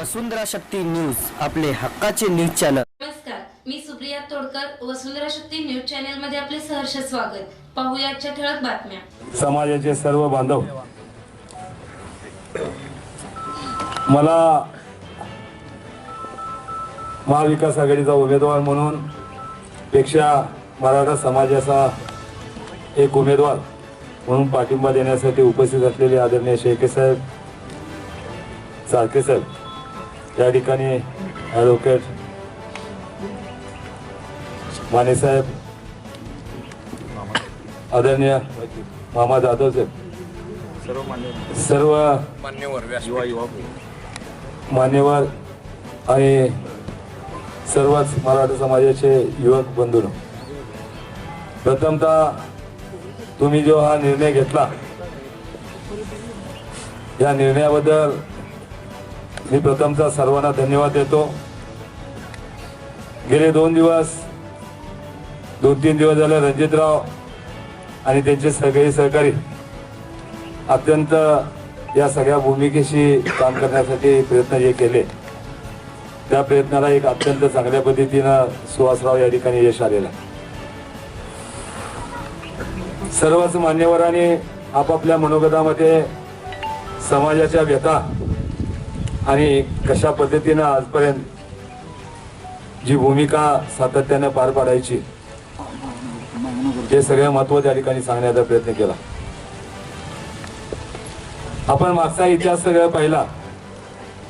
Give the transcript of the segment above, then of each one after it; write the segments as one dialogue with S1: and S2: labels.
S1: वसुंधरा Shakti news आपले हक्काचे news channel.
S2: नमस्कार मी सुप्रिया तोडकर वसुंधरा शक्ती न्यूज चॅनलमध्ये आपले सहर्ष स्वागत. पाहूया आजच्या ठळक बातम्या.
S3: समाजाचे सर्व बांधव मला महाविकास आघाडीचा उमेदवार म्हणून पेक्षा मराठा समाजाचा एक उमेदवार म्हणून पाठिंबा देण्यासाठी उपस्थित असलेले आदरणीय शेळके साहेब चाळके साहेब या ठिकाणी ॲडव्होकेट माने साहेब आदरणीय मामा जाधव साहेब सर्व मान्यवर आणि सर्वच मराठा समाजाचे युवक बंधू प्रथमतः तुम्ही जो हा निर्णय घेतला या निर्णयाबद्दल मी प्रथमचा सर्वांना धन्यवाद देतो. गेले दोन दिवस दोन तीन दिवस झाले रणजितराव आणि त्यांचे सगळे सहकारी अत्यंत या सगळ्या भूमिकेशी काम करण्यासाठी प्रयत्न जे केले त्या प्रयत्नाला एक अत्यंत चांगल्या पद्धतीनं सुहासराव या ठिकाणी यश आलेलं सर्वच मान्यवरांनी आपापल्या मनोगतामध्ये समाजाच्या व्यथा आणि कशा पद्धतीनं आजपर्यंत जी भूमिका सातत्यानं पार पाडायची हे सगळं महत्त्व त्या ठिकाणी सांगण्याचा प्रयत्न केला. आपण मागचा इतिहास सगळं पाहिला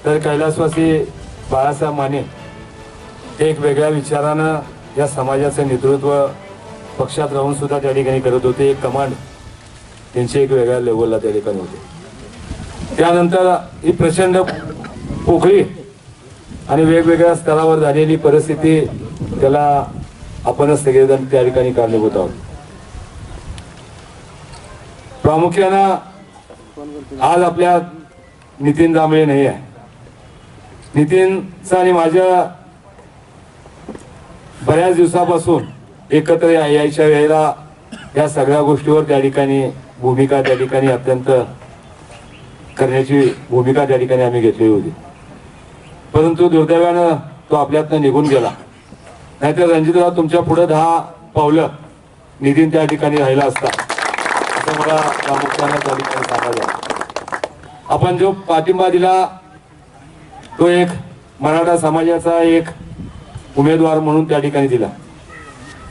S3: तर कैलासवासी बाळासाहेब माने एक वेगळ्या विचारानं या समाजाचं नेतृत्व पक्षात राहून सुद्धा त्या ठिकाणी करत होते. एक कमांड त्यांची एक वेगळ्या लेवलला त्या ठिकाणी होते. त्यानंतर ही प्रचंड पोखळी आणि वेगवेगळ्या स्तरावर झालेली परिस्थिती त्याला आपणच सगळेजण त्या ठिकाणी कारणीभूत आहोत. प्रामुख्यानं आज आपल्या नितीन दांबळे नाही आहे. नितीनचं आणि माझ्या बऱ्याच दिवसापासून एकत्र यायच्या वेळेला या सगळ्या गोष्टीवर त्या ठिकाणी भूमिका त्या ठिकाणी अत्यंत करण्याची भूमिका त्या ठिकाणी आम्ही घेतली होती. परंतु दुर्दैवानं तो आपल्यातनं निघून गेला. नाहीतर रणजितराव तुमच्यापुढे दहा पावलं नितीन त्या ठिकाणी राहिला असता. असं मला प्रामुख्यानं त्या ठिकाणी सांगायचं आपण जो पाठिंबा दिला तो एक मराठा समाजाचा एक उमेदवार म्हणून त्या ठिकाणी दिला.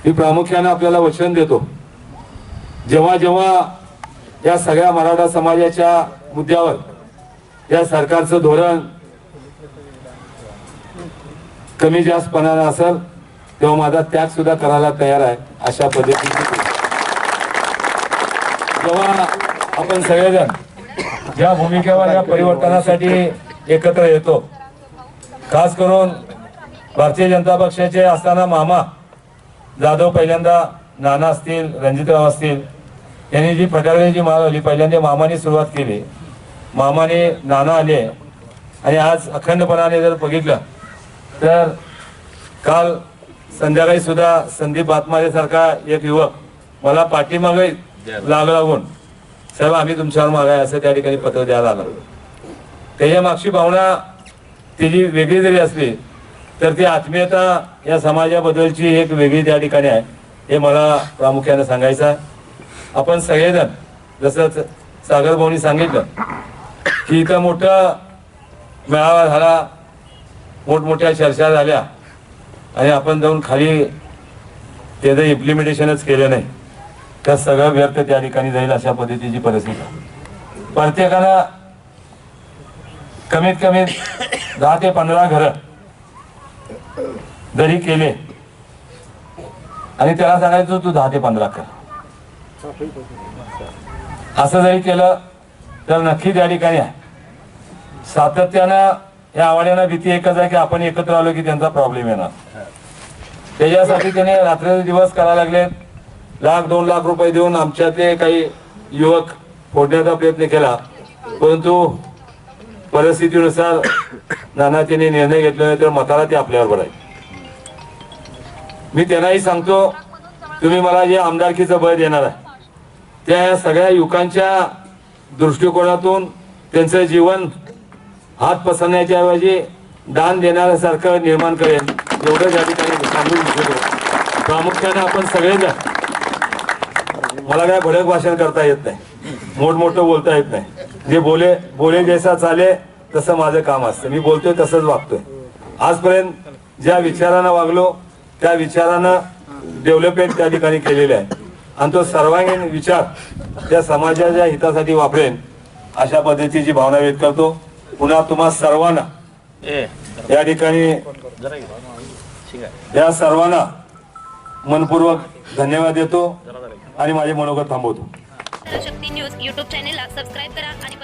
S3: मी प्रामुख्यानं आपल्याला वचन देतो. जेव्हा जेव्हा या सगळ्या मराठा समाजाच्या मुद्द्यावर या सरकारचं धोरण कमी जास्तपणाला असेल तेव्हा माझा त्याग सुद्धा करायला तयार आहे अशा पद्धतीने. जेव्हा आपण सगळेजण ज्या भूमिकेवर या परिवर्तनासाठी एकत्र येतो खास करून भारतीय जनता पक्षाचे असताना मामा जाधव पहिल्यांदा नाना असतील रणजितराव असतील यांनी जी फटाकड्याची जी माळ आली पहिल्यांदा मामाने सुरुवात केली. मामाने नाना आले आणि आज अखंडपणाने जर बघितलं तर काल संध्याकाळी सुद्धा संदीप बातमारे सारखा एक युवक मला पाठीमागे लाग लागून साहेब आम्ही तुमच्यावर मागाय असं त्या ठिकाणी पत्र द्यायला आलं. त्याच्या मागची भावना तिची वेगळी जरी असली तर ती आत्मीयता या समाजाबद्दलची एक वेगळी त्या ठिकाणी आहे हे मला प्रामुख्यानं सांगायचं आहे. आपण सगळेजण जसं सागर भाऊनी सांगितलं की इथं मोठं मेळावा झाला मोठमोठ्या चर्चा झाल्या आणि आपण जाऊन खाली त्याचं इम्प्लिमेंटेशनच केलं नाही तर सगळं व्यर्थ त्या ठिकाणी जाईल अशा पद्धतीची परिस्थिती प्रत्येकाला प्रत्येकानं कमीत कमी दहा ते पंधरा घरं जरी केले आणि त्याला सांगायचं तू दहा ते पंधरा कर. असं जरी केलं तर नक्की त्या ठिकाणी आहे. सातत्यानं या आवाड्यांना भीती एकच आहे की आपण एकत्र आलो की त्यांचा प्रॉब्लेम येणार. त्याच्यासाठी त्याने रात्री दिवस करायला लागले. लाख दोन लाख रुपये देऊन आमच्यातले काही युवक फोडण्याचा प्रयत्न केला. परंतु परिस्थितीनुसार नाना त्यांनी निर्णय घेतला तर मताला ते आपल्यावर आहे मी त्यांनाही सांगतो तुम्ही मला जे आमदारकीचं बळ देणार आहे त्या सगळ्या युवकांच्या दृष्टिकोनातून त्यांचं जीवन हात पसरण्याच्या ऐवजी दान देण्यासारखं निर्माण करेल एवढं या ठिकाणी सांगून इच्छितो प्रामुख्याने आपण सगळेजण मला काय भडक भाषण करता येत नाही. मोठमोठं बोलता येत नाही. जे बोले बोले जैसा चाले तसं माझं काम असतं. मी बोलतोय तसंच वागतोय. आजपर्यंत ज्या विचारानं वागलो त्या विचारानं डेव्हलपमेंट त्या ठिकाणी केलेले आहे. आणि तो सर्वांगीण विचार त्या समाजाच्या हितासाठी वापरेन अशा पद्धतीची भावना व्यक्त करतो. पुन्हा तुम्हा सर्वांना या ठिकाणी या सर्वांना मनपूर्वक धन्यवाद देतो आणि माझे मनोगत थांबवतो.
S4: शक्ती न्यूज यूट्यूब चॅनेलला सबस्क्राईब करा आणि